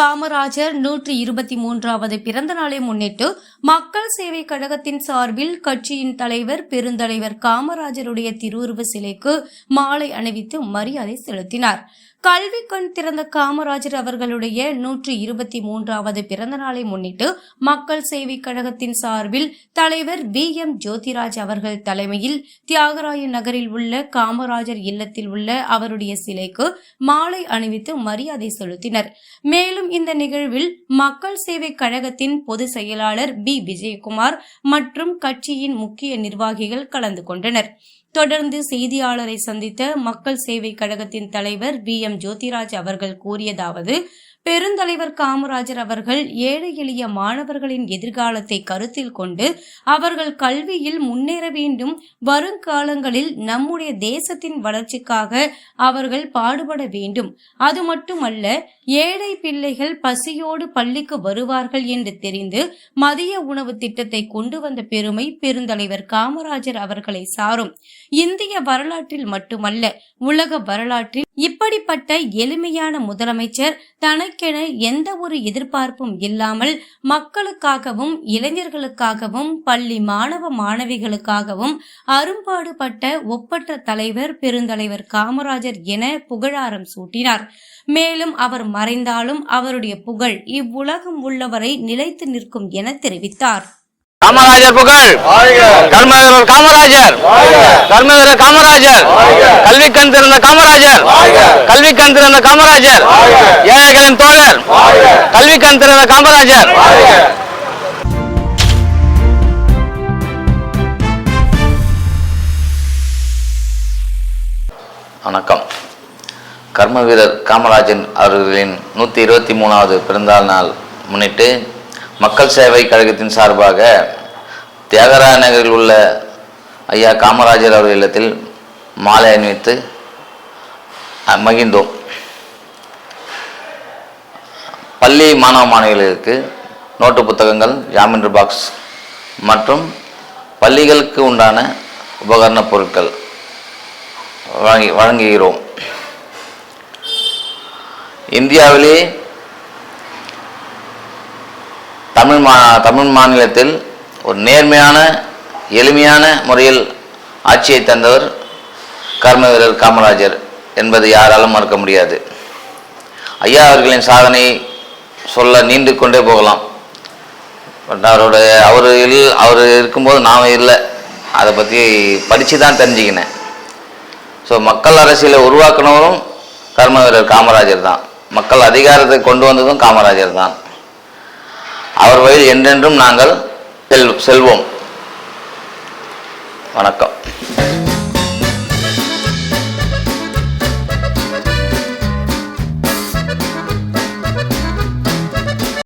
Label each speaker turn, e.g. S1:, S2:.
S1: காமராஜர் நூற்றி இருபத்தி மூன்றாவது பிறந்த நாளை முன்னிட்டு மக்கள் சேவை கழகத்தின் சார்பில் கட்சியின் தலைவர் பெருந்தலைவர் காமராஜருடைய திருவுருவ சிலைக்கு மாலை அணிவித்து மரியாதை செலுத்தினார். கல்வி கண் திறந்த காமராஜர் அவர்களுடைய நூற்றி இருபத்தி மூன்றாவது பிறந்த நாளை முன்னிட்டு மக்கள் சேவை கழகத்தின் சார்பில் தலைவர் வி. எம். ஜோதிராஜ் அவர்கள் தலைமையில் தியாகராய நகரில் உள்ள காமராஜர் இல்லத்தில் உள்ள அவருடைய சிலைக்கு மாலை அணிவித்து மரியாதை செலுத்தினர். மேலும் இந்த நிகழ்வில் மக்கள் சேவை கழகத்தின் பொதுச் செயலாளர் பி விஜயகுமார் மற்றும் கட்சியின் முக்கிய நிர்வாகிகள் கலந்து கொண்டனர். தொடர்ந்து செய்தியாளரை சந்தித்த மக்கள் சேவை கழகத்தின் தலைவர் வி எம் ஜோதிராஜ் அவர்கள் கூறியதாவது பெருந்தலைவர் காமராஜர் அவர்கள் ஏழை எளிய மாணவர்களின் எதிர்காலத்தை கருத்தில் கொண்டு அவர்கள் கல்வியில் முன்னேற வேண்டும். வருங்காலங்களில் நம்முடைய தேசத்தின் வளர்ச்சிக்காக அவர்கள் பாடுபட வேண்டும். அது மட்டுமல்ல ஏழை பிள்ளைகள் பசியோடு பள்ளிக்கு வருவார்கள் என்று தெரிந்து மதிய உணவு திட்டத்தை கொண்டு வந்த பெருமை பெருந்தலைவர் காமராஜர் அவர்களை சாரும். இந்திய வரலாற்றில் மட்டுமல்ல உலக வரலாற்றில் இப்படிப்பட்ட எளிமையான முதலமைச்சர் தனக்கென எந்த ஒரு எதிர்பார்ப்பும் இல்லாமல் மக்களுக்காகவும் இளைஞர்களுக்காகவும் பள்ளி மாணவ மாணவிகளுக்காகவும் அரும்பாடுபட்ட ஒப்பற்ற தலைவர் பெருந்தலைவர் காமராஜர் என புகழாரம் சூட்டினார். மேலும் அவர் மறைந்தாலும் அவருடைய புகழ் இவ்வுலகம் உள்ளவரை நிலைத்து நிற்கும் என தெரிவித்தார்.
S2: காமராஜர் புகழ். கர்மவீரர் காமராஜர். கர்மவீரர் காமராஜர். கல்வி கண் திறந்த காமராஜர். கல்வி கண் திறந்த காமராஜர். ஏழைகளின் தோழர். கல்வி கண் திறந்த காமராஜர். வணக்கம். கர்மவீரர் காமராஜன் அவர்களின் நூற்றி இருபத்தி மூணாவது பிறந்தாள் நாள் முன்னிட்டு மக்கள் சேவை கழகத்தின் சார்பாக தியாகராய நகரில் உள்ள ஐயா காமராஜர் அவர்கள் இல்லத்தில் மாலை அணிவித்து மகிழ்ந்தோம். பள்ளி மாணவ மாணவிகளுக்கு நோட்டு புத்தகங்கள் ஜாமின்ரி பாக்ஸ் மற்றும் பள்ளிகளுக்கு உண்டான உபகரணப் பொருட்கள் வழங்கி வழங்குகிறோம். இந்தியாவிலே தமிழ் மா தமிழ் மாநிலத்தில் ஒரு நேர்மையான எளிமையான முறையில் ஆட்சியை தந்தவர் கர்ம வீரர் காமராஜர் என்பது யாராலும் மறுக்க முடியாது. ஐயா அவர்களின் சாதனை சொல்ல நீண்டு கொண்டே போகலாம். பட் அவருடைய அவர் இல் அவர் இருக்கும்போது நாம் இல்லை. அதை பற்றி படித்து தான் தெரிஞ்சுக்கினேன். ஸோ மக்கள் அரசியலை உருவாக்குனவரும் கர்ம வீரர் காமராஜர் தான். மக்கள் அதிகாரத்தை கொண்டு வந்ததும் காமராஜர் தான். அவர் வழியில் என்றென்றும் நாங்கள் செல் செல்வோம். வணக்கம்.